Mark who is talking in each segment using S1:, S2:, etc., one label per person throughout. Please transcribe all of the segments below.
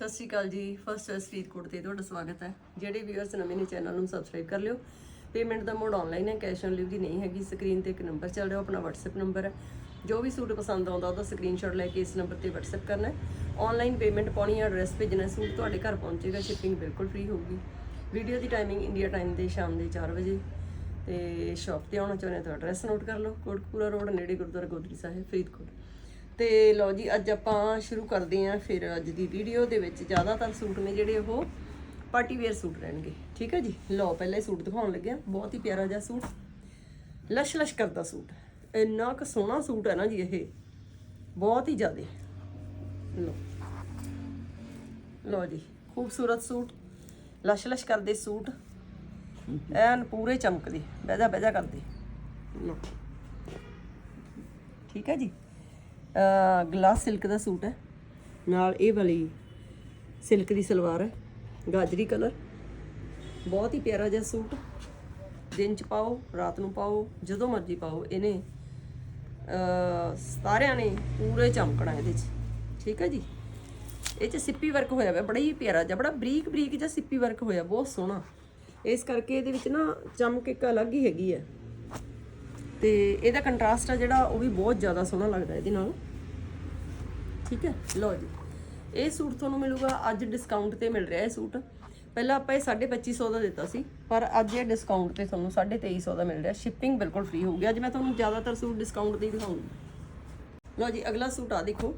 S1: ਸਤਿ ਸ਼੍ਰੀ ਅਕਾਲ ਜੀ। First choice Faridkot ਤੇ ਤੁਹਾਡਾ ਸਵਾਗਤ ਹੈ। ਜਿਹੜੇ ਵੀਅਰਸ ਨਵੇਂ ਨੇ ਚੈਨਲ ਨੂੰ ਸਬਸਕ੍ਰਾਈਬ ਕਰ ਲਿਓ। ਪੇਮੈਂਟ ਦਾ ਮੋਡ ਆਨਲਾਈਨ ਹੈ ਕੈਸ਼ ਔਨ ਡਿਲੀਵਰੀ ਨਹੀਂ ਹੈਗੀ। ਸਕਰੀਨ ਤੇ ਇੱਕ ਨੰਬਰ ਚੱਲ ਰਿਹਾ ਆਪਣਾ WhatsApp ਨੰਬਰ ਹੈ। ਜੋ ਵੀ ਸੂਟ ਪਸੰਦ ਆਉਂਦਾ ਉਹਦਾ ਸਕਰੀਨਸ਼ਾਟ ਲੈ ਕੇ ਇਸ ਨੰਬਰ ਤੇ WhatsApp ਕਰਨਾ ਹੈ। ਆਨਲਾਈਨ ਪੇਮੈਂਟ ਪਾਉਣੀ ਹੈ ਐਡਰੈਸ ਭੇਜਣਾ ਸੂਟ ਤੁਹਾਡੇ ਘਰ ਪਹੁੰਚੇਗਾ ਸ਼ਿਪਿੰਗ ਬਿਲਕੁਲ ਫ੍ਰੀ ਹੋਊਗੀ। ਵੀਡੀਓ ਦੀ ਟਾਈਮਿੰਗ ਇੰਡੀਆ ਟਾਈਮ ਦੇ ਸ਼ਾਮ ਦੇ 4 ਵਜੇ। ਤੇ ਸ਼ਾਪ ਤੇ ਆਉਣਾ ਚਾਹੁੰਦੇ ਹੋ ਤਾਂ ਐਡਰੈਸ ਨੋਟ ਕਰ ਲਓ। ਕੋਟਕਪੂਰਾ ਰੋਡ ਨੇੜੇ ਗੁਰਦੁਆਰਾ ਗੋਦਰੀ ਸਾਹਿਬ, ਫਰੀਦਕੋਟ। ਤੇ ਲਓ ਜੀ, ਅੱਜ ਆਪਾਂ ਸ਼ੁਰੂ ਕਰਦੇ ਆਂ ਫਿਰ ਅੱਜ ਦੀ ਵੀਡੀਓ ਦੇ ਵਿੱਚ। ਜ਼ਿਆਦਾਤਰ ਸੂਟ ਨੇ ਜਿਹੜੇ ਉਹ ਪਾਰਟੀ ਵੇਅਰ ਸੂਟ ਰਹਿਣਗੇ, ਠੀਕ ਹੈ ਜੀ? ਲਓ, ਪਹਿਲਾਂ ਇਹ ਸੂਟ ਦਿਖਾਉਣ ਲੱਗਿਆ ਬਹੁਤ ਹੀ ਪਿਆਰਾ ਜਿਹਾ ਸੂਟ। ਲਸ਼ ਲਸ਼ ਕਰਦਾ ਸੂਟ। ਇੰਨਾ ਕੁ ਸੋਹਣਾ ਸੂਟ ਹੈ ਨਾ ਜੀ ਇਹ। ਬਹੁਤ ਹੀ ਜ਼ਿਆਦੇ। ਲਓ। ਲਓ ਜੀ, ਖੂਬਸੂਰਤ ਸੂਟ। ਲਸ਼ ਲਸ਼ ਕਰਦੇ ਸੂਟ। ਐਨ ਪੂਰੇ ਚਮਕਦੇ। ਬਹਿਜਾ ਬਹਿਜਾ ਕਰਦੇ। ਲਓ। ਠੀਕ ਹੈ ਜੀ? ਗਲਾਸ ਸਿਲਕ ਦਾ ਸੂਟ ਹੈ। ਨਾਲ ਇਹ ਵਾਲੀ ਸਿਲਕ ਦੀ ਸਲਵਾਰ ਹੈ। ਗਾਜਰੀ ਕਲਰ ਬਹੁਤ ਹੀ ਪਿਆਰਾ ਜਿਹਾ ਸੂਟ। ਦਿਨ ਚ ਪਾਓ, ਰਾਤ ਨੂੰ ਪਾਓ, ਜਦੋਂ ਮਰਜ਼ੀ ਪਾਓ। ਇਹਨੇ ਅ ਸਾਰਿਆਂ ਨੇ ਪੂਰੇ ਚਮਕਣਾ ਇਹਦੇ ਚ। ਠੀਕ ਹੈ ਜੀ? ਇਹ ਚ ਸਿੱਪੀ ਵਰਕ ਹੋਇਆ ਹੋਇਆ ਬੜਾ ਹੀ ਪਿਆਰਾ ਜਿਹਾ, ਬੜਾ ਬਰੀਕ ਬਰੀਕ ਜਿਹਾ ਸਿੱਪੀ ਵਰਕ ਹੋਇਆ, ਬਹੁਤ ਸੋਹਣਾ। ਇਸ ਕਰਕੇ ਇਹਦੇ ਵਿੱਚ ਨਾ ਚਮਕ ਇੱਕ ਅਲੱਗ ਹੀ ਹੈਗੀ ਹੈ। ਤੇ ਇਹਦਾ ਕੰਟਰਾਸਟ ਆ ਜਿਹੜਾ, ਉਹ ਵੀ ਬਹੁਤ ਜ਼ਿਆਦਾ ਸੋਹਣਾ ਲੱਗਦਾ ਇਹਦੇ ਨਾਲ। ਠੀਕ ਹੈ? ਲਓ ਜੀ। ਇਹ ਸੂਟ ਤੁਹਾਨੂੰ ਮਿਲੂਗਾ, ਅੱਜ ਡਿਸਕਾਊਂਟ ਤੇ ਮਿਲ ਰਿਹਾ ਇਹ ਸੂਟ। ਪਹਿਲਾਂ ਆਪਾਂ ਇਹ 2550 ਦਾ ਦਿੱਤਾ ਸੀ, ਪਰ ਅੱਜ ਇਹ ਡਿਸਕਾਊਂਟ ਤੇ ਤੁਹਾਨੂੰ 2350 ਦਾ ਮਿਲ ਰਿਹਾ। ਸ਼ਿਪਿੰਗ ਬਿਲਕੁਲ ਫ੍ਰੀ ਹੋਊਗੀ ਅੱਜ ਮੈਂ ਤੁਹਾਨੂੰ ਜ਼ਿਆਦਾਤਰ ਸੂਟ ਡਿਸਕਾਊਂਟ ਤੇ ਹੀ ਦਿਖਾਉਂਗੀ। ਲਓ ਜੀ, ਅਗਲਾ ਸੂਟ ਆ ਦੇਖੋ।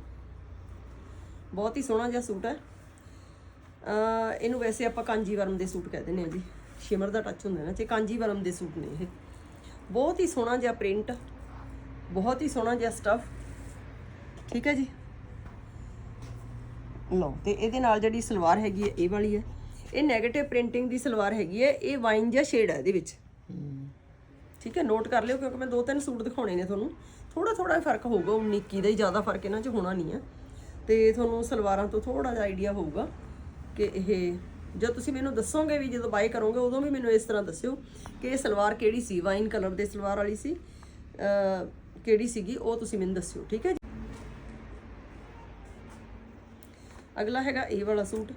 S1: ਬਹੁਤ ਹੀ ਸੋਹਣਾ ਜਿਹਾ ਸੂਟ ਹੈ। ਇਹਨੂੰ ਵੈਸੇ ਆਪਾਂ ਕਾਂਜੀਵਰਮ ਦੇ ਸੂਟ ਕਹਿ ਦਿੰਦੇ ਹਾਂ ਜੀ। ਸ਼ਿਮਰ ਦਾ ਟੱਚ ਹੁੰਦਾ ਨਾ ਤੇ ਕਾਂਜੀਵਰਮ ਦੇ ਸੂਟ ਨੇ ਇਹ। ਬਹੁਤ ਹੀ ਸੋਹਣਾ ਜਿਹਾ ਪ੍ਰਿੰਟ ਬਹੁਤ ਹੀ ਸੋਹਣਾ ਜਿਹਾ ਸਟਫ ਠੀਕ ਹੈ ਜੀ? ਲਓ, ਤੇ ਇਹਦੇ ਨਾਲ ਜਿਹੜੀ ਸਲਵਾਰ ਹੈਗੀ ਹੈ, ਇਹ ਵਾਲੀ ਹੈ। ਇਹ 네ਗੇਟਿਵ ਪ੍ਰਿੰਟਿੰਗ ਦੀ ਸਲਵਾਰ ਹੈਗੀ ਹੈ, ਇਹ ਵਾਈਨ ਜਿਹਾ ਸ਼ੇਡ ਹੈ ਇਹਦੇ ਵਿੱਚ। ਠੀਕ ਹੈ ਨੋਟ ਕਰ ਲਿਓ, ਕਿਉਂਕਿ ਮੈਂ ਦੋ ਤਿੰਨ ਸੂਟ ਦਿਖਾਉਣੇ ਨੇ ਤੁਹਾਨੂੰ। ਥੋੜਾ ਥੋੜਾ ਫ਼ਰਕ ਹੋਊਗਾ 19 21 ਦਾ ਹੀ ਜ਼ਿਆਦਾ ਫ਼ਰਕ ਇਹਨਾਂ 'ਚ ਹੋਣਾ ਨਹੀਂ ਹੈ। ਤੇ ਤੁਹਾਨੂੰ ਸਲਵਾਰਾਂ ਤੋਂ ਥੋੜਾ ਜਿਹਾ ਆਈਡੀਆ ਹੋਊਗਾ ਕਿ ਇਹ ਜਦ ਤੁਸੀਂ ਮੈਨੂੰ ਦੱਸੋਗੇ ਵੀ ਜਦੋਂ ਬਾਈ ਕਰੋਗੇ, ਉਦੋਂ ਵੀ ਮੈਨੂੰ ਇਸ ਤਰ੍ਹਾਂ ਦੱਸਿਓ ਕਿ ਇਹ ਸਲਵਾਰ ਕਿਹੜੀ ਸੀ ਵਾਈਨ ਕਲਰ ਦੇ ਸਲਵਾਰ ਵਾਲੀ ਸੀ ਕਿਹੜੀ ਸੀਗੀ, ਉਹ ਤੁਸੀਂ ਮੈਨੂੰ ਦੱਸਿਓ, ਠੀਕ ਹੈ ਅਗਲਾ ਹੈਗਾ ਇਹ ਵਾਲਾ ਸੂਟ।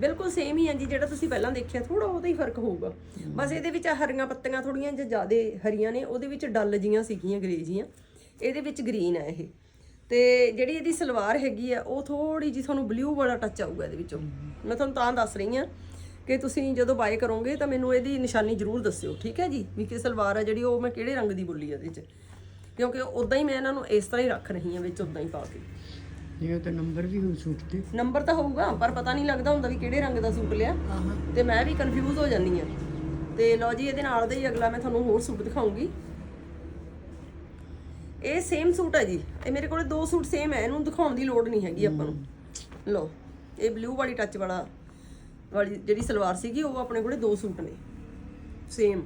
S1: ਬਿਲਕੁਲ ਸੇਮ ਹੀ ਹੈ ਜੀ, ਜਿਹੜਾ ਤੁਸੀਂ ਪਹਿਲਾਂ ਦੇਖਿਆ ਥੋੜਾ ਉਹਦਾ ਹੀ ਫ਼ਰਕ ਹੋਊਗਾ। ਬਸ ਇਹਦੇ ਵਿੱਚ ਹਰੀਆਂ ਪੱਤੀਆਂ ਥੋੜੀਆਂ ਜਿਹਾ ਜ਼ਿਆਦੇ ਹਰੀਆਂ ਨੇ, ਉਹਦੇ ਵਿੱਚ ਡੱਲ ਜੀਆਂ ਸੀਗੀਆਂ ਗ੍ਰੇ ਜੀਆਂ। ਇਹਦੇ ਵਿੱਚ ਗ੍ਰੀਨ ਹੈ ਇਹ। ਤੇ ਜਿਹੜੀ ਇਹਦੀ ਸਲਵਾਰ ਹੈਗੀ ਆ, ਉਹ ਥੋੜੀ ਜੀ ਤੁਹਾਨੂੰ ਬਲੂ ਵਾਲਾ ਟੱਚ ਆਊਗਾ ਇਹਦੇ ਵਿੱਚੋਂ। ਮੈਂ ਤੁਹਾਨੂੰ ਤਾਂ ਦੱਸ ਰਹੀ ਹਾਂ ਕਿ ਤੁਸੀਂ ਜਦੋਂ ਬਾਏ ਕਰੋਗੇ ਤਾਂ ਮੈਨੂੰ ਇਹਦੀ ਨਿਸ਼ਾਨੀ ਜ਼ਰੂਰ ਦੱਸਿਓ, ਠੀਕ ਹੈ ਜੀ? ਵੀ ਕਿ ਸਲਵਾਰ ਆ ਜਿਹੜੀ ਉਹ ਮੈਂ ਕਿਹੜੇ ਰੰਗ ਦੀ ਬੁੱਲੀ ਇਹਦੇ 'ਚ। ਕਿਉਂਕਿ ਉਦਾਂ ਹੀ ਮੈਂ ਇਹਨਾਂ ਨੂੰ ਇਸ ਤਰ੍ਹਾਂ ਹੀ ਰੱਖ ਰਹੀ ਹਾਂ ਵਿੱਚ ਉਦਾਂ ਹੀ ਪਾ ਕੇ।
S2: ਇਹ ਤਾਂ ਨੰਬਰ ਵੀ ਹੋ ਸੂਟ ਤੇ
S1: ਨੰਬਰ ਤਾਂ ਹੋਊਗਾ ਪਰ ਪਤਾ ਨਹੀਂ ਲੱਗਦਾ ਹੁੰਦਾ ਵੀ ਕਿਹੜੇ ਰੰਗ ਦਾ ਸੂਟ ਲਿਆ। ਤੇ ਮੈਂ ਵੀ ਕਨਫਿਊਜ਼ ਹੋ ਜਾਂਦੀ ਆ ਤੇ ਲਓ ਜੀ ਇਹਦੇ ਨਾਲ ਦਾ ਹੀ ਅਗਲਾ ਮੈਂ ਤੁਹਾਨੂੰ ਹੋਰ ਸੂਟ ਦਿਖਾਉਂਗੀ। ਇਹ ਸੇਮ ਸੂਟ ਹੈ ਜੀ। ਇਹ ਮੇਰੇ ਕੋਲੇ ਦੋ ਸੂਟ ਸੇਮ ਹੈ ਇਹਨੂੰ ਦਿਖਾਉਣ ਦੀ ਲੋੜ ਨਹੀਂ ਹੈਗੀ ਆਪਾਂ ਨੂੰ। ਲਓ ਇਹ ਬਲੂ ਵਾਲੀ ਟੱਚ ਵਾਲਾ ਵਾਲੀ ਜਿਹੜੀ ਸਲਵਾਰ ਸੀਗੀ ਉਹ ਆਪਣੇ ਕੋਲੇ ਦੋ ਸੂਟ ਨੇ। ਸੇਮ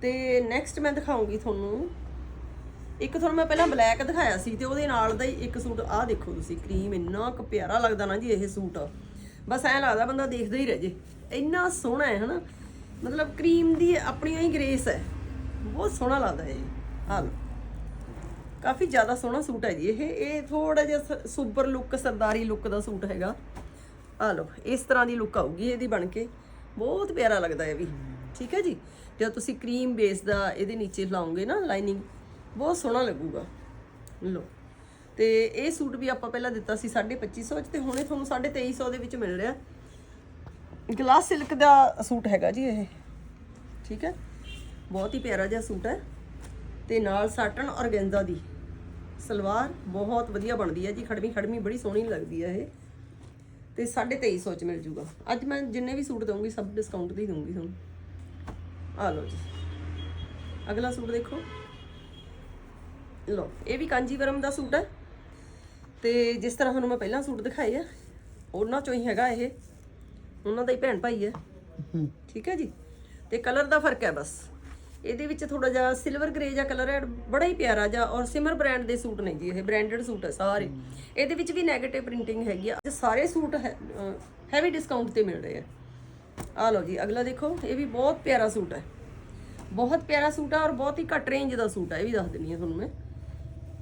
S1: ਤੇ ਨੈਕਸਟ ਮੈਂ ਦਿਖਾਉਂਗੀ ਤੁਹਾਨੂੰ ਇੱਕ ਤੁਹਾਨੂੰ ਮੈਂ ਪਹਿਲਾਂ ਬਲੈਕ ਦਿਖਾਇਆ ਸੀ ਤੇ ਉਹਦੇ ਨਾਲ ਦਾ ਹੀ ਇੱਕ ਸੂਟ, ਆਹ ਦੇਖੋ ਤੁਸੀਂ ਕਰੀਮ ਇੰਨਾ ਕੁ ਪਿਆਰਾ ਲੱਗਦਾ ਨਾ ਜੀ ਇਹ ਸੂਟ। ਬਸ ਐਂ ਲੱਗਦਾ ਬੰਦਾ ਦੇਖਦਾ ਹੀ ਰਹਿ ਜੇ। ਇੰਨਾ ਸੋਹਣਾ ਹੈ, ਹਨਾ? ਮਤਲਬ ਕਰੀਮ ਦੀ ਆਪਣੀ ਹੀ ਗ੍ਰੇਸ ਹੈ। ਬਹੁਤ ਸੋਹਣਾ ਲੱਗਦਾ ਇਹ। ਹਾਂ ਲਓ। ਕਾਫੀ ਜ਼ਿਆਦਾ ਸੋਹਣਾ ਸੂਟ ਹੈ ਜੀ ਇਹ। ਇਹ ਥੋੜਾ ਜਿਹਾ ਸੁਪਰ ਲੁੱਕ ਸਰਦਾਰੀ ਲੁੱਕ ਦਾ ਸੂਟ ਹੈਗਾ। ਆ ਲਓ, ਇਸ ਤਰ੍ਹਾਂ ਦੀ ਲੁੱਕ ਆਊਗੀ ਇਹਦੀ ਬਣ ਕੇ। ਬਹੁਤ ਪਿਆਰਾ ਲੱਗਦਾ ਹੈ ਵੀ। ਠੀਕ ਹੈ ਜੀ? ਜਦ ਤੁਸੀਂ ਕਰੀਮ ਬੇਸ ਦਾ ਇਹਦੇ ਨੀਚੇ ਲਾਉਂਗੇ ਨਾ ਲਾਈਨਿੰਗ ਬਹੁਤ ਸੋਹਣਾ ਲੱਗੂਗਾ। ਲਓ। ਤੇ ਇਹ ਸੂਟ ਵੀ ਆਪਾਂ ਪਹਿਲਾਂ ਦਿੱਤਾ ਸੀ 2550 ਚ ਤੇ ਹੁਣੇ ਤੁਹਾਨੂੰ 2350 ਦੇ ਵਿੱਚ ਮਿਲ ਰਿਹਾ। ਗਲਾਸ ਸਿਲਕ ਦਾ ਸੂਟ ਹੈਗਾ ਜੀ ਇਹ। ਠੀਕ ਹੈ? ਬਹੁਤ ਹੀ ਪਿਆਰਾ ਜਿਹਾ ਸੂਟ ਹੈ। ਤੇ ਨਾਲ ਸਾਟਨ ਔਰਗੈਂਜ਼ਾ ਦੀ। ਸਲਵਾਰ ਬਹੁਤ ਵਧੀਆ ਬਣਦੀ ਹੈ ਜੀ। ਖੜਮੀ ਖੜਮੀ ਬੜੀ ਸੋਹਣੀ ਲੱਗਦੀ ਹੈ ਇਹ। ਤੇ 2350 ਚ ਮਿਲ ਜੂਗਾ। ਅੱਜ ਮੈਂ ਜਿੰਨੇ ਵੀ ਸੂਟ ਦਊਂਗੀ ਸਭ ਡਿਸਕਾਊਂਟ ਦੇ ਹੀ ਦਊਂਗੀ ਤੁਹਾਨੂੰ। ਆ ਲਓ ਜੀ। ਅਗਲਾ ਸੂਟ ਦੇਖੋ। ਲਓ ਇਹ ਵੀ ਕਾਂਜੀਵਰਮ ਦਾ ਸੂਟ ਹੈ। ਤੇ ਜਿਸ ਤਰ੍ਹਾਂ ਤੁਹਾਨੂੰ ਮੈਂ ਪਹਿਲਾਂ ਸੂਟ ਦਿਖਾਏ ਆ ਉਹਨਾਂ ਚੋਂ ਹੀ ਹੈਗਾ ਇਹ। ਉਹਨਾਂ ਦਾ ਹੀ ਭੈਣ ਭਾਈ ਹੈ। ਠੀਕ ਹੈ ਜੀ? ਤੇ ਕਲਰ ਦਾ ਫ਼ਰਕ ਹੈ ਬਸ। ਇਹਦੇ ਵਿੱਚ ਥੋੜਾ ਜਿਹਾ ਸਿਲਵਰ ਗ੍ਰੇ ਜਿਹਾ ਕਲਰ ਹੈ ਬੜਾ ਹੀ ਪਿਆਰਾ ਜਿਹਾ ਔਰ ਸਿਮਰ ਬ੍ਰਾਂਡ ਦੇ ਸੂਟ ਨੇ ਜੀ ਇਹ ਬ੍ਰਾਂਡਡ ਸੂਟ ਹੈ ਸਾਰੇ। ਇਹਦੇ ਵਿੱਚ ਵੀ 네ਗੇਟਿਵ ਪ੍ਰਿੰਟਿੰਗ ਹੈਗੀ ਆ। ਸਾਰੇ ਸੂਟ ਹੈਵੀ ਡਿਸਕਾਊਂਟ ਤੇ ਮਿਲ ਰਹੇ ਆ। ਆ ਲਓ ਜੀ ਅਗਲਾ ਦੇਖੋ ਇਹ ਵੀ ਬਹੁਤ ਪਿਆਰਾ ਸੂਟ ਹੈ। ਬਹੁਤ ਪਿਆਰਾ ਸੂਟ ਆ ਔਰ ਬਹੁਤ ਹੀ ਘੱਟ ਰੇਂਜ ਦਾ ਸੂਟ ਹੈ ਇਹ ਵੀ ਦੱਸ ਦਿੰਨੀ ਆ ਤੁਹਾਨੂੰ ਮੈਂ।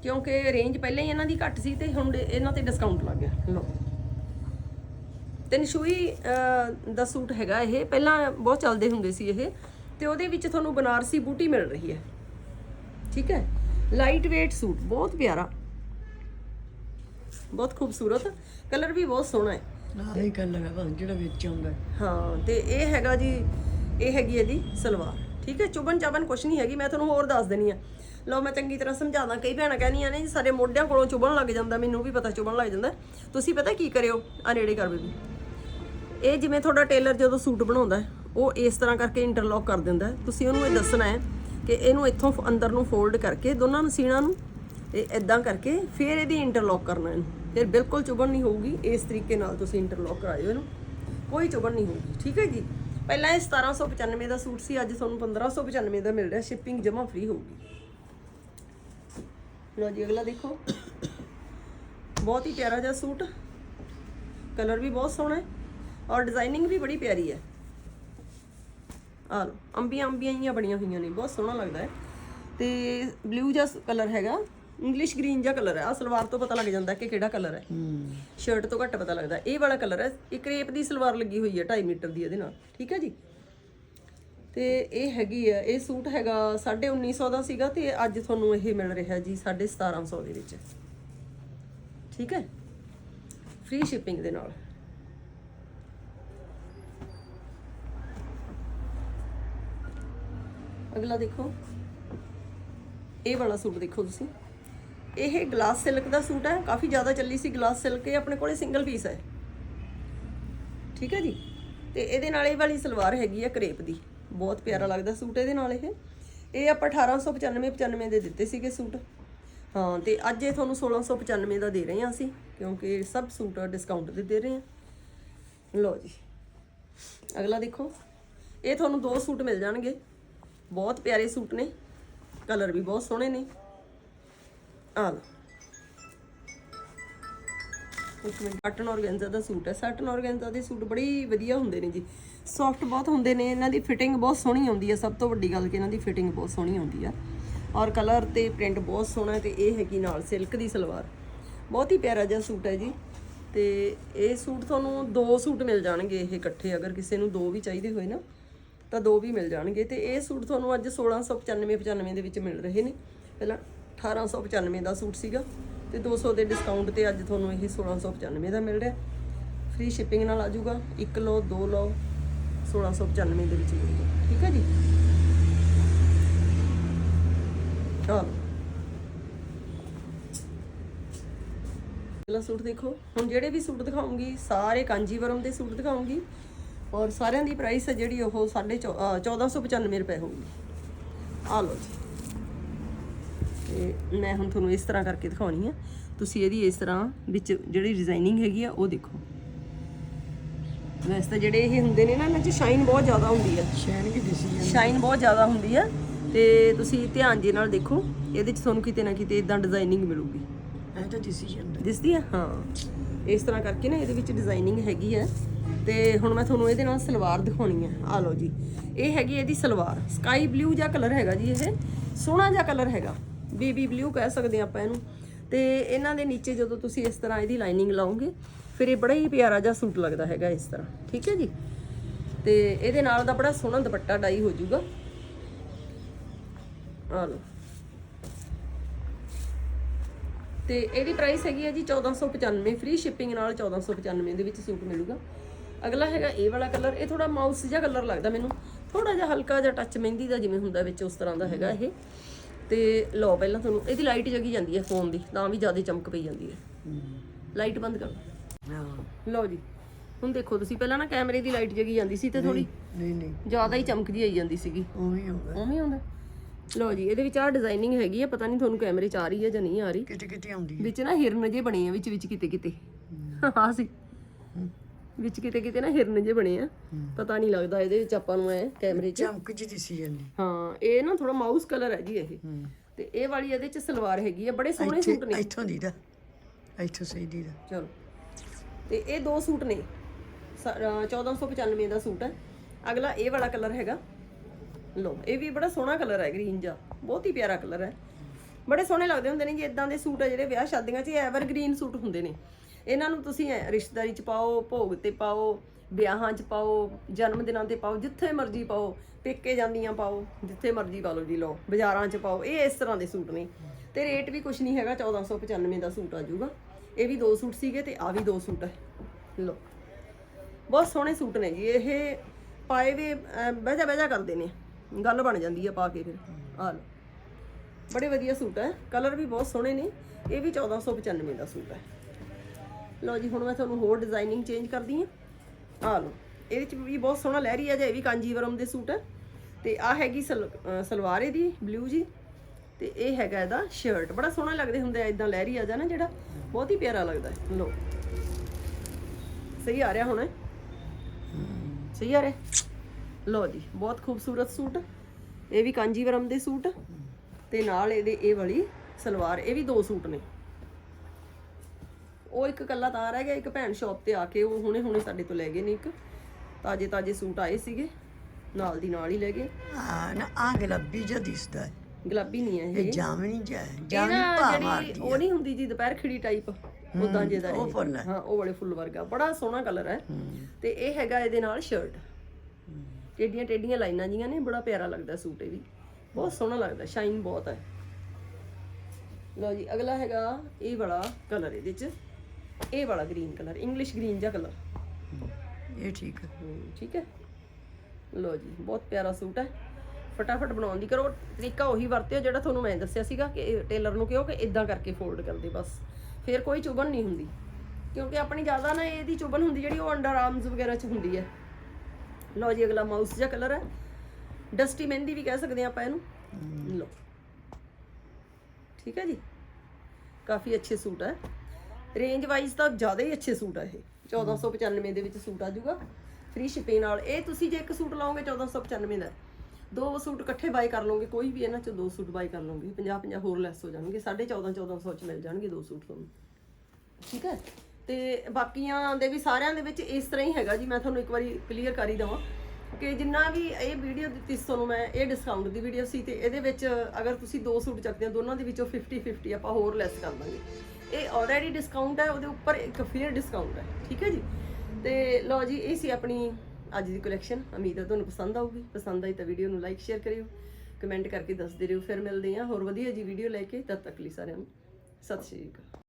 S1: ਕਿਉਂਕਿ ਰੇਂਜ ਪਹਿਲਾਂ ਹੀ ਇਹਨਾਂ ਦੀ ਘੱਟ ਸੀ ਤੇ ਹੁਣ ਇਹਨਾਂ ਤੇ ਡਿਸਕਾਊਂਟ ਲੱਗ ਗਿਆ। ਲਓ। ਤਿੰਨ ਸੂਈ ਦਾ ਸੂਟ ਹੈਗਾ ਇਹ। ਪਹਿਲਾਂ ਬਹੁਤ ਚੱਲਦੇ ਹੁੰਦੇ ਸੀ ਇਹ। ਤੇ ਉਹਦੇ ਵਿੱਚ ਤੁਹਾਨੂੰ ਬਨਾਰਸੀ ਬੂਟੀ ਮਿਲ ਰਹੀ ਹੈ। ਠੀਕ ਹੈ? ਲਾਈਟ weight ਸੂਟ ਬਹੁਤ ਪਿਆਰਾ। ਬਹੁਤ ਖੂਬਸੂਰਤ। ਕਲਰ ਵੀ ਬਹੁਤ ਸੋਹਣਾ ਹੈ।
S2: ਆਹ ਹੀ ਗੱਲ ਲਗਾ ਭਾਂ ਜਿਹੜਾ ਵਿੱਚ ਆਉਂਦਾ ਹੈ।
S1: ਹਾਂ ਤੇ ਇਹ ਹੈਗਾ ਜੀ ਇਹ ਹੈਗੀ ਇਹਦੀ ਸਲਵਾਰ। ਠੀਕ ਹੈ? ਚੁਬਨ ਚਾਬਨ ਕੁਛ ਨਹੀਂ ਹੈਗੀ। ਮੈਂ ਤੁਹਾਨੂੰ ਹੋਰ ਦੱਸ ਦੇਣੀ ਆ। ਲਓ ਮੈਂ ਚੰਗੀ ਤਰ੍ਹਾਂ ਸਮਝਾਦਾ ਕਈ ਭੈਣਾਂ ਕਹਿੰਦੀਆਂ ਨੇ ਜੀ ਸਾਡੇ ਮੋਢਿਆਂ ਕੋਲੋਂ ਚੁਬਣ ਲੱਗ ਜਾਂਦਾ, ਮੈਨੂੰ ਵੀ ਪਤਾ ਚੁਬਣ ਲੱਗ ਜਾਂਦਾ। ਤੁਸੀਂ ਪਤਾ ਕੀ ਕਰਿਓ? ਆ ਨੇੜੇ ਕਰ ਬੇਬੀ। ਇਹ ਜਿਵੇਂ ਤੁਹਾਡਾ ਟੇਲਰ ਜਦੋਂ ਸੂਟ ਬਣਾਉਂਦਾ ਉਹ ਇਸ ਤਰ੍ਹਾਂ ਕਰਕੇ ਇੰਟਰਲੌਕ ਕਰ ਦਿੰਦਾ ਤੁਸੀਂ ਉਹਨੂੰ ਇਹ ਦੱਸਣਾ ਹੈ ਕਿ ਇਹਨੂੰ ਇੱਥੋਂ ਅੰਦਰ ਨੂੰ ਫੋਲਡ ਕਰਕੇ, ਦੋਨਾਂ ਨੂੰ ਸੀਣਾ ਨੂੰ, ਇਹ ਇਦਾਂ ਕਰਕੇ ਫਿਰ ਇਹਦੀ ਇੰਟਰਲੌਕ ਕਰਨਾ ਇਹਨੂੰ। ਫਿਰ ਬਿਲਕੁਲ ਚੁਬਣ ਨਹੀਂ ਹੋਊਗੀ, ਇਸ ਤਰੀਕੇ ਨਾਲ ਤੁਸੀਂ ਇੰਟਰਲੌਕ ਕਰਾਇਓ ਇਹਨੂੰ। ਕੋਈ ਚੁਬਣ ਨਹੀਂ ਹੋਊਗੀ, ਠੀਕ ਹੈ ਜੀ? ਪਹਿਲਾਂ ਇਹ 1795 ਦਾ ਸੂਟ ਸੀ, ਅੱਜ ਤੁਹਾਨੂੰ 1595 ਦਾ ਮਿਲ ਰਿਹਾ ਸ਼ਿਪਿੰਗ ਜਮਾ ਫ੍ਰੀ ਹੋਊਗੀ। ਲਓ ਜੀ ਅਗਲਾ ਦੇਖੋ। ਬਹੁਤ ਹੀ ਪਿਆਰਾ ਜਿਹਾ ਸੂਟ। ਕਲਰ ਵੀ ਬਹੁਤ ਸੋਹਣਾ ਹੈ ਔਰ ਡਿਜ਼ਾਈਨਿੰਗ ਵੀ ਬੜੀ ਪਿਆਰੀ ਹੈ। ਆ ਲਓ ਅੰਬੀਆਂ ਅੰਬੀਆਂ ਜਿਹੀਆਂ ਬਣੀਆਂ ਹੋਈਆਂ ਨੇ ਬਹੁਤ ਸੋਹਣਾ ਲੱਗਦਾ ਹੈ। ਤੇ ਬਲੂ ਜਿਹਾ ਕਲਰ ਹੈਗਾ ਇੰਗਲਿਸ਼ ਗ੍ਰੀਨ ਜਿਹਾ ਕਲਰ ਹੈ। ਆ ਸਲਵਾਰ ਤੋਂ ਪਤਾ ਲੱਗ ਜਾਂਦਾ ਕਿ ਕਿਹੜਾ ਕਲਰ ਹੈ।
S2: ਹੂੰ।
S1: ਸ਼ਰਟ ਤੋਂ ਘੱਟ ਪਤਾ ਲੱਗਦਾ। ਇਹ ਵਾਲਾ ਕਲਰ ਹੈ ਇਹ ਕ੍ਰੇਪ ਦੀ ਸਲਵਾਰ ਲੱਗੀ ਹੋਈ ਹੈ 2.5 ਮੀਟਰ ਦੀ ਇਹਦੇ ਨਾਲ। ਠੀਕ ਹੈ ਜੀ? ਤੇ ਇਹ ਹੈਗੀ ਹੈ ਇਹ ਸੂਟ ਹੈਗਾ 1950 ਦਾ ਸੀਗਾ ਤੇ ਅੱਜ ਤੁਹਾਨੂੰ ਇਹ ਮਿਲ ਰਿਹਾ ਜੀ 1750 ਦੇ ਵਿੱਚ। ਠੀਕ ਹੈ? ਫ੍ਰੀ ਸ਼ਿਪਿੰਗ ਦੇ ਨਾਲ। ਅਗਲਾ ਦੇਖੋ। ਇਹ ਵਾਲਾ ਸੂਟ ਦੇਖੋ ਤੁਸੀਂ। ਇਹ ਗਲਾਸ ਸਿਲਕ ਦਾ ਸੂਟ ਹੈ, ਕਾਫੀ ਜ਼ਿਆਦਾ ਚੱਲੀ ਸੀ ਗਲਾਸ ਸਿਲਕ ਇਹ ਆਪਣੇ ਕੋਲੇ ਸਿੰਗਲ ਪੀਸ ਹੈ। ਠੀਕ ਹੈ ਜੀ? ਤੇ ਇਹਦੇ ਨਾਲ ਇਹ ਵਾਲੀ ਸਲਵਾਰ ਹੈਗੀ ਹੈ ਕਰੇਪ ਦੀ। ਬਹੁਤ ਪਿਆਰਾ ਲੱਗਦਾ ਸੂਟ ਇਹਦੇ ਨਾਲ ਇਹ। ਇਹ ਆਪਾਂ 1895 95 ਦੇ ਦਿੱਤੇ ਸੀਗੇ ਸੂਟ। ਹਾਂ ਤੇ ਅੱਜ ਇਹ ਤੁਹਾਨੂੰ 1695 ਦਾ ਦੇ ਰਹੇ ਹਾਂ ਅਸੀਂ ਕਿਉਂਕਿ ਸਭ ਸੂਟ ਡਿਸਕਾਊਂਟ ਤੇ ਦੇ ਰਹੇ ਹਾਂ। ਲਓ ਜੀ। ਅਗਲਾ ਦੇਖੋ। ਇਹ ਤੁਹਾਨੂੰ ਦੋ ਸੂਟ ਮਿਲ ਜਾਣਗੇ। ਬਹੁਤ ਪਿਆਰੇ ਸੂਟ ਨੇ। ਕਲਰ ਵੀ ਬਹੁਤ ਸੋਹਣੇ ਨੇ। ਆ ਲਓ। ਇੱਕ ਮਿੰਟ ਕਾਟਨ ਆਰਗੈਂਜ਼ਾ ਦਾ ਸੂਟ ਹੈ। ਸਾਟਨ ਔਰਗੈਂਜਾ ਦੇ ਸੂਟ ਬੜੀ ਵਧੀਆ ਹੁੰਦੇ ਨੇ ਜੀ। ਸੌਫਟ ਬਹੁਤ ਹੁੰਦੇ ਨੇ, ਇਹਨਾਂ ਦੀ ਫਿਟਿੰਗ ਬਹੁਤ ਸੋਹਣੀ ਆਉਂਦੀ ਹੈ। ਸਭ ਤੋਂ ਵੱਡੀ ਗੱਲ ਕਿ ਇਹਨਾਂ ਦੀ ਫਿਟਿੰਗ ਬਹੁਤ ਸੋਹਣੀ ਆਉਂਦੀ ਆ ਔਰ ਕਲਰ ਤੇ ਪ੍ਰਿੰਟ ਬਹੁਤ ਸੋਹਣਾ ਹੈ ਤੇ ਇਹ ਹੈਗੀ ਨਾਲ ਸਿਲਕ ਦੀ ਸਲਵਾਰ। ਬਹੁਤ ਹੀ ਪਿਆਰਾ ਜਿਹਾ ਸੂਟ ਹੈ ਜੀ। ਤੇ ਇਹ ਸੂਟ ਤੁਹਾਨੂੰ ਦੋ ਸੂਟ ਮਿਲ ਜਾਣਗੇ ਇਹ ਇਕੱਠੇ, ਅਗਰ ਕਿਸੇ ਨੂੰ ਦੋ ਵੀ ਚਾਹੀਦੇ ਹੋਏ ਨਾ, ਤਾਂ ਦੋ ਵੀ ਮਿਲ ਜਾਣਗੇ। ਤੇ ਇਹ ਸੂਟ ਤੁਹਾਨੂੰ ਅੱਜ 1695 95 ਦੇ ਵਿੱਚ ਮਿਲ ਰਹੇ ਨੇ। ਪਹਿਲਾਂ 1895 ਦਾ ਸੂਟ ਸੀਗਾ। ਤੇ 200 ਦੇ ਡਿਸਕਾਊਂਟ ਤੇ ਅੱਜ ਤੁਹਾਨੂੰ ਇਹ 1695 ਦਾ ਮਿਲ ਰਿਹਾ। ਫ੍ਰੀ ਸ਼ਿਪਿੰਗ ਨਾਲ ਆ ਜਾਊਗਾ। ਇੱਕ ਲਓ, ਦੋ ਲਓ 1695 ਦੇ ਵਿੱਚ ਮਿਲੂਗਾ ਠੀਕ ਹੈ ਜੀ? ਆਹ ਲਓ। ਸੂਟ ਦੇਖੋ। ਹੁਣ ਜਿਹੜੇ ਵੀ ਸੂਟ ਦਿਖਾਉਂਗੀ, ਸਾਰੇ ਕਾਂਜੀਵਰਮ ਦੇ ਸੂਟ ਦਿਖਾਉਂਗੀ ਔਰ ਸਾਰਿਆਂ ਦੀ ਪ੍ਰਾਈਸ ਹੈ ਜਿਹੜੀ ਉਹ 1495 ਰੁਪਏ ਹੋਊਗੀ। ਆ ਲਓ ਜੀ। ਤੇ ਮੈਂ ਹੁਣ ਤੁਹਾਨੂੰ ਇਸ ਤਰ੍ਹਾਂ ਕਰਕੇ ਦਿਖਾਉਣੀ ਹੈ ਤੁਸੀਂ ਇਹਦੀ ਇਸ ਤਰ੍ਹਾਂ ਵਿੱਚ ਜਿਹੜੀ ਡਿਜ਼ਾਈਨਿੰਗ ਹੈਗੀ ਆ ਉਹ ਦੇਖੋ। ਵੈਸੇ ਤਾਂ ਜਿਹੜੇ ਇਹ ਹੁੰਦੇ ਨੇ ਨਾ ਇਹਨਾਂ 'ਚ ਸ਼ਾਈਨ ਬਹੁਤ ਜ਼ਿਆਦਾ ਹੁੰਦੀ ਹੈ
S2: ਸ਼ੈਨ ਕੀ ਦਿਸੀ
S1: ਸ਼ਾਈਨ ਬਹੁਤ ਜ਼ਿਆਦਾ ਹੁੰਦੀ ਆ। ਤੇ ਤੁਸੀਂ ਧਿਆਨ ਜੇ ਨਾਲ ਦੇਖੋ ਇਹਦੇ 'ਚ ਤੁਹਾਨੂੰ ਕਿਤੇ ਨਾ ਕਿਤੇ ਇਦਾਂ ਡਿਜ਼ਾਈਨਿੰਗ ਮਿਲੂਗੀ।
S2: ਐ ਤਾਂ ਦਿਸੀ ਜਾਂਦਾ।
S1: ਦਿਸਦੀ ਆ? ਹਾਂ। ਇਸ ਤਰ੍ਹਾਂ ਕਰਕੇ ਨਾ ਇਹਦੇ ਵਿੱਚ ਡਿਜ਼ਾਈਨਿੰਗ ਹੈਗੀ ਹੈ ਤੇ ਹੁਣ ਮੈਂ ਤੁਹਾਨੂੰ ਇਹਦੇ ਨਾਲ ਸਲਵਾਰ ਦਿਖਾਉਣੀ ਹੈ ਆ ਲਓ ਜੀ। ਇਹ ਹੈਗੀ ਇਹਦੀ ਸਲਵਾਰ। ਸਕਾਈ ਬਲੂ ਜਿਹਾ ਕਲਰ ਹੈਗਾ ਜੀ ਇਹ। ਸੋਹਣਾ ਜਿਹਾ ਕਲਰ ਹੈਗਾ। ਬੀਬੀ ਬਲੂ ਕਹਿ ਸਕਦੇ ਆਪਾਂ ਇਹਨੂੰ। ਤੇ ਇਹਨਾਂ ਦੇ ਨੀਚੇ ਜਦੋਂ ਤੁਸੀਂ ਇਸ ਤਰ੍ਹਾਂ ਇਹਦੀ ਲਾਈਨਿੰਗ ਲਾਓਗੇ, ਫਿਰ ਇਹ ਬੜਾ ਹੀ ਪਿਆਰਾ ਜਿਹਾ ਸੂਟ ਲੱਗਦਾ ਹੈਗਾ ਇਸ ਤਰ੍ਹਾਂ। ਠੀਕ ਹੈ ਜੀ? ਤੇ ਇਹਦੇ ਨਾਲ ਦਾ ਬੜਾ ਸੋਹਣਾ ਦੁਪੱਟਾ ਡਾਈ ਹੋ ਜਾਊਗਾ। ਆ ਲਓ। ਤੇ ਇਹਦੀ ਪ੍ਰਾਈਸ ਹੈਗੀ ਹੈ ਜੀ 1495 ਫ੍ਰੀ ਸ਼ਿਪਿੰਗ ਨਾਲ 1495 ਦੇ ਵਿੱਚ ਸੂਟ ਮਿਲੂਗਾ। ਅਗਲਾ ਹੈਗਾ ਇਹ ਵਾਲਾ ਕਲਰ ਇਹ ਥੋੜਾ ਮਾਊਸ ਜਿਹਾ ਕਲਰ ਲੱਗਦਾ ਮੈਨੂੰ। ਥੋੜਾ ਜਿਹਾ ਹਲਕਾ ਜਿਹਾ ਟੱਚ ਮਹਿੰਦੀ ਦਾ ਜਿਵੇਂ ਹੁੰਦਾ ਵਿੱਚ ਉਸ ਤਰ੍ਹਾਂ ਦਾ ਹੈਗਾ ਇਹ। ਤੇ ਲਓ ਪਹਿਲਾਂ ਤੁਹਾਨੂੰ ਇਹਦੀ ਲਾਈਟ ਜਗੀ ਜਾਂਦੀ ਹੈ ਫੋਨ ਦੀ ਤਾਂ ਵੀ ਜ਼ਿਆਦਾ ਚਮਕ ਪਈ ਜਾਂਦੀ ਹੈ। ਲਾਈਟ ਬੰਦ ਕਰ।
S2: ਹਾਂ।
S1: ਲਓ ਜੀ ਹੁਣ ਦੇਖੋ ਤੁਸੀਂ ਪਹਿਲਾਂ ਨਾ ਕੈਮਰੇ ਦੀ ਲਾਈਟ ਜਗੀ ਜਾਂਦੀ ਸੀ ਤੇ ਥੋੜੀ
S2: ਨਹੀਂ ਨਹੀਂ।
S1: ਜ਼ਿਆਦਾ ਹੀ ਚਮਕ ਜੀ ਆਈ ਜਾਂਦੀ ਸੀਗੀ।
S2: ਉਵੇਂ ਹੀ ਹੋਗਾ
S1: ਉਵੇਂ ਹੁੰਦਾ ਲਓ ਜੀ ਇਹਦੇ ਵਿੱਚ ਆਹ ਡਿਜ਼ਾਈਨਿੰਗ ਹੈਗੀ ਹੈ ਪਤਾ ਨਹੀਂ ਤੁਹਾਨੂੰ ਕੈਮਰੇ 'ਚ ਆ ਰਹੀ ਹੈ ਜਾਂ ਨਹੀਂ ਆ ਰਹੀ।
S2: ਕਿਤੇ ਕਿਤੇ ਆਉਂਦੀ ਹੈ।
S1: ਵਿੱਚ ਨਾ ਹਿਰਨ ਜੇ ਬਣੇ ਆ ਵਿੱਚ ਵਿੱਚ ਕਿਤੇ ਕਿਤੇ ਹਾਂ ਸੀ। ਵਿੱਚ ਕਿਤੇ ਕਿਤੇ ਨਾ ਹਿਰਨ ਜੇ ਬਣੇ ਆ। ਪਤਾ ਨਹੀਂ ਲੱਗਦਾ ਇਹਦੇ ਵਿੱਚ ਆਪਾਂ ਨੂੰ ਐ ਕੈਮਰੇ 'ਚ।
S2: ਚਮਕ ਜੀ ਦਿਸੀ ਜਾਂਦੀ।
S1: ਹਾਂ ਇਹ ਨਾ ਥੋੜਾ ਮਾਊਸ ਕਲਰ ਹੈ ਜੀ ਇਹ। ਤੇ ਇਹ ਵਾਲੀ ਇਹਦੇ 'ਚ ਸਲਵਾਰ ਹੈਗੀ ਆ ਬੜੇ ਸੋਹਣੇ ਸੂਟ ਨੇ।
S2: ਇੱਥੋਂ ਦੀ ਦਾ। ਇੱਥੋਂ ਸਹੀ ਦੀ ਦਾ।
S1: ਚਲੋ। ਤੇ ਇਹ ਦੋ ਸੂਟ ਨੇ। ਸ- ਅਹ 1495 ਦਾ ਸੂਟ ਹੈ। ਅਗਲਾ ਇਹ ਵਾਲਾ ਕਲਰ ਹੈਗਾ। ਲੋ ਇਹ ਵੀ ਬੜਾ ਸੋਹਣਾ ਕਲਰ ਹੈ ਗ੍ਰੀਨ ਜਿਹਾ। ਬਹੁਤ ਹੀ ਪਿਆਰਾ ਕਲਰ ਹੈ। ਬੜੇ ਸੋਹਣੇ ਲੱਗਦੇ ਹੁੰਦੇ ਨੇ ਜੀ ਇਦਾਂ ਦੇ ਸੂਟ ਆ ਜਿਹੜੇ ਵਿਆਹ ਸ਼ਾਦੀਆਂ 'ਚ ਐਵਰਗ੍ਰੀਨ ਸੂਟ ਹੁੰਦੇ ਨੇ। ਇਹਨਾਂ ਨੂੰ ਤੁਸੀਂ ਐਂ ਰਿਸ਼ਤੇਦਾਰੀ ਚ ਪਾਓ, ਭੋਗ ਤੇ ਪਾਓ, ਵਿਆਹਾਂ ਚ ਪਾਓ, ਜਨਮ ਦਿਨਾਂ ਤੇ ਪਾਓ, ਜਿੱਥੇ ਮਰਜ਼ੀ ਪਾਓ, ਪੇਕੇ ਜਾਂਦੀਆਂ ਪਾਓ, ਜਿੱਥੇ ਮਰਜ਼ੀ ਪਾ ਲਓ ਜੀ ਲਓ, ਬਾਜ਼ਾਰਾਂ ਚ ਪਾਓ, ਇਹ ਇਸ ਤਰ੍ਹਾਂ ਦੇ ਸੂਟ ਨੇ। ਤੇ ਰੇਟ ਵੀ ਕੁਝ ਨਹੀਂ ਹੈਗਾ 1495 ਦਾ ਸੂਟ ਆ ਜਾਊਗਾ। ਇਹ ਵੀ ਦੋ ਸੂਟ ਸੀਗੇ ਤੇ ਆ ਵੀ ਦੋ ਸੂਟ ਹੈ ਲਓ। ਬਹੁਤ ਸੋਹਣੇ ਸੂਟ ਨੇ ਜੀ, ਇਹ ਪਾਏ ਵੀ ਬਹਿਜਾ ਬਹਿਜਾ ਕਰਦੇ ਨੇ। ਗੱਲ ਬਣ ਜਾਂਦੀ ਆ ਪਾ ਕੇ ਫਿਰ। ਆ ਲਓ। ਬੜੇ ਵਧੀਆ ਸੂਟ ਹੈ ਕਲਰ ਵੀ ਬਹੁਤ ਸੋਹਣੇ ਨੇ। ਇਹ ਵੀ 1495 ਦਾ ਸੂਟ ਹੈ ਲਓ ਜੀ, ਹੁਣ ਮੈਂ ਤੁਹਾਨੂੰ ਹੋਰ ਡਿਜ਼ਾਈਨਿੰਗ ਚੇਂਜ ਕਰਦੀ ਹਾਂ। ਆ ਲਓ, ਇਹਦੇ ਚ ਵੀ ਬਹੁਤ ਸੋਹਣਾ ਲਹਿਰੀ ਆ ਜੇ ਇਹ ਵੀ ਕਾਂਜੀਵਰਮ ਦੇ ਸੂਟ ਹੈ ਤੇ ਆ ਹੈਗੀ ਸਲ- ਸਲਵਾਰ ਇਹਦੀ ਬਲੂ ਜੀ। ਤੇ ਇਹ ਹੈਗਾ ਇਹਦਾ ਸ਼ਰਟ ਬੜਾ ਸੋਹਣਾ ਲੱਗਦੇ ਹੁੰਦੇ ਆ ਇਦਾਂ ਲਹਿਰੀ ਆ ਜਾ ਨਾ ਜਿਹੜਾ, ਬਹੁਤ ਹੀ ਪਿਆਰਾ ਲੱਗਦਾ ਹੈ। ਲਓ। ਸਹੀ ਆ ਰਿਹਾ ਹੁਣ? ਸਹੀ ਆ ਰਿਹਾ? ਲਓ ਜੀ, ਬਹੁਤ ਖੂਬਸੂਰਤ ਸੂਟ। ਇਹ ਵੀ ਕਾਂਜੀਵਰਮ ਦੇ ਸੂਟ। ਤੇ ਨਾਲ ਇਹਦੇ ਇਹ ਵਾਲੀ ਸਲਵਾਰ ਇਹ ਵੀ ਦੋ ਸੂਟ ਨੇ। ਉਹ ਇੱਕ ਕੱਲਾ ਤਾਂ ਰਹਿ ਗਿਆ ਇੱਕ ਭੈਣ ਸ਼ਾਪ ਤੇ ਆ ਕੇ ਉਹ ਹੁਣੇ ਹੁਣੇ ਸਾਡੇ ਤੋਂ ਲੈ ਗਏ ਨੇ ਇੱਕ। ਤਾਜੇ ਤਾਜੇ ਸੂਟ ਆਏ ਸੀਗੇ ਨਾਲ ਦੀ ਨਾਲ ਹੀ ਲੈ ਗਏ।
S2: ਆ ਨਾ ਆ ਗੁਲਾਬੀ ਜਿਹਾ ਦਿਸਦਾ ਹੈ।
S1: ਗੁਲਾਬੀ ਨਹੀਂ ਹੈ
S2: ਇਹ।
S1: ਇਹ
S2: ਜਾਮਣੀ ਜਿਹਾ ਹੈ ਜਾਮਣੀ
S1: ਨਾ
S2: ਭਾ
S1: ਜਿਹੜੀ
S2: ਮਾਰਦੀ
S1: ਉਹ ਨਹੀਂ ਹੁੰਦੀ ਜੀ ਦੁਪਹਿਰ ਖਿੜੀ ਟਾਈਪ ਉਦਾਂ ਜਿਹਦਾ
S2: ਉਹ
S1: ਇਹ।
S2: ਫੁੱਲ ਹੈ।
S1: ਹਾਂ ਉਹ ਵਾਲੇ ਫੁੱਲ ਵਰਗਾ ਬੜਾ ਸੋਹਣਾ ਕਲਰ ਹੈ। ਤੇ ਇਹ ਹੈਗਾ ਇਹਦੇ ਨਾਲ ਸ਼ਰਟ ਟੇਡੀਆਂ ਟੇਡੀਆਂ ਲਾਈਨਾਂ ਜੀਆਂ ਨੇ ਬੜਾ ਪਿਆਰਾ ਲੱਗਦਾ ਸੂਟ ਇਹ ਵੀ। ਬਹੁਤ ਸੋਹਣਾ ਲੱਗਦਾ ਸ਼ਾਈਨ ਬਹੁਤ ਹੈ। ਲਓ ਜੀ ਅਗਲਾ ਹੈਗਾ ਇਹ ਵਾਲਾ ਕਲਰ ਇਹਦੇ ਚ। ਇਹ ਵਾਲਾ ਗ੍ਰੀਨ ਕਲਰ ਇੰਗਲਿਸ਼ ਗ੍ਰੀਨ ਜਿਹਾ ਕਲਰ
S2: ਇਹ ਠੀਕ ਹੈ।
S1: ਠੀਕ ਹੈ। ਲਓ ਜੀ ਬਹੁਤ ਪਿਆਰਾ ਸੂਟ ਹੈ। ਫਟਾਫਟ ਬਣਾਉਣ ਦੀ ਕਰੋ। ਤਰੀਕਾ ਉਹੀ ਵਰਤਿਓ ਜਿਹੜਾ ਤੁਹਾਨੂੰ ਮੈਂ ਦੱਸਿਆ ਸੀਗਾ ਕਿ ਟੇਲਰ ਨੂੰ ਕਿਹਾ ਕਿ ਇਦਾਂ ਕਰਕੇ ਫੋਲਡ ਕਰਦੇ ਬਸ। ਫਿਰ ਕੋਈ ਚੁਬਨ ਨਹੀਂ ਹੁੰਦੀ। ਕਿਉਂਕਿ ਆਪਣੀ ਜ਼ਿਆਦਾ ਨਾ ਇਹਦੀ ਚੁਬਨ ਹੁੰਦੀ ਜਿਹੜੀ ਉਹ ਅੰਡਰ ਆਰਮਸ ਵਗੈਰਾ 'ਚ ਹੁੰਦੀ ਹੈ। ਲਓ ਜੀ ਅਗਲਾ ਮਾਊਸ ਜਿਹਾ ਕਲਰ ਹੈ। ਡਸਟੀ ਮਹਿੰਦੀ ਵੀ ਕਹਿ ਸਕਦੇ ਹਾਂ ਆਪਾਂ ਇਹਨੂੰ। ਲਓ। ਠੀਕ ਹੈ ਜੀ? ਕਾਫੀ ਅੱਛੇ ਸੂਟ ਹੈ ਰੇਂਜ ਵਾਈਜ਼ ਤਾਂ ਜ਼ਿਆਦਾ ਹੀ ਅੱਛੇ ਸੂਟ ਆ ਇਹ। 1495 ਦੇ ਵਿੱਚ ਸੂਟ ਆ ਜਾਊਗਾ। ਫ੍ਰੀ ਸ਼ਿਪਿੰਗ ਨਾਲ। ਇਹ ਤੁਸੀਂ ਜੇ ਇੱਕ ਸੂਟ ਲਾਓਗੇ 1495 ਦਾ ਦੋ ਸੂਟ ਇਕੱਠੇ ਬਾਈ ਕਰ ਲਓਗੇ ਕੋਈ ਵੀ ਇਹਨਾਂ ਚੋਂ ਦੋ ਸੂਟ ਬਾਈ ਕਰ ਲਓਗੇ 50 50 ਹੋਰ ਲੈਸ ਹੋ ਜਾਣਗੇ 14.5 1400 ਚ ਮਿਲ ਜਾਣਗੇ ਦੋ ਸੂਟ ਤੁਹਾਨੂੰ। ਠੀਕ ਹੈ? ਤੇ ਬਾਕੀਆਂ ਦੇ ਵੀ ਸਾਰਿਆਂ ਦੇ ਵਿੱਚ ਇਸ ਤਰ੍ਹਾਂ ਹੀ ਹੈਗਾ ਜੀ। ਮੈਂ ਤੁਹਾਨੂੰ ਇੱਕ ਵਾਰੀ ਕਲੀਅਰ ਕਰ ਹੀ ਦਵਾਂ। ਕਿ ਜਿੰਨਾ ਵੀ ਇਹ ਵੀਡੀਓ ਦਿੱਤੀ ਸੀ ਤੁਹਾਨੂੰ ਮੈਂ, ਇਹ ਡਿਸਕਾਊਂਟ ਦੀ ਵੀਡੀਓ ਸੀ ਤੇ ਇਹਦੇ ਵਿੱਚ ਅਗਰ ਤੁਸੀਂ ਦੋ ਸੂਟ ਚੱਕਦੇ ਹੋ, ਦੋਨਾਂ ਦੇ ਵਿੱਚੋਂ 50 50 ਆਪਾਂ ਹੋਰ ਲੈਸ ਕਰ ਦਾਂਗੇ। ਇਹ ਆਲਰੇਡੀ ਡਿਸਕਾਊਂਟ ਹੈ, ਉਹਦੇ ਉੱਪਰ ਇੱਕ ਫੇਅਰ ਡਿਸਕਾਊਂਟ ਹੈ, ਠੀਕ ਹੈ ਜੀ? ਤੇ ਲਓ ਜੀ, ਇਹ ਸੀ ਆਪਣੀ ਅੱਜ ਦੀ ਕਲੈਕਸ਼ਨ ਉਮੀਦ ਹੈ ਤੁਹਾਨੂੰ ਪਸੰਦ ਆਊਗੀ। ਪਸੰਦ ਆਈ ਤਾਂ ਵੀਡੀਓ ਨੂੰ ਲਾਈਕ ਸ਼ੇਅਰ ਕਰਿਓ। ਕਮੈਂਟ ਕਰਕੇ ਦੱਸਦੇ ਰਹੋ। ਫਿਰ ਮਿਲਦੇ ਹਾਂ ਹੋਰ ਵਧੀਆ ਜੀ ਵੀਡੀਓ ਲੈ ਕੇ। ਤਦ ਤੱਕ ਲਈ ਸਾਰਿਆਂ ਨੂੰ, ਸਤਿ ਸ਼੍ਰੀ ਅਕਾਲ।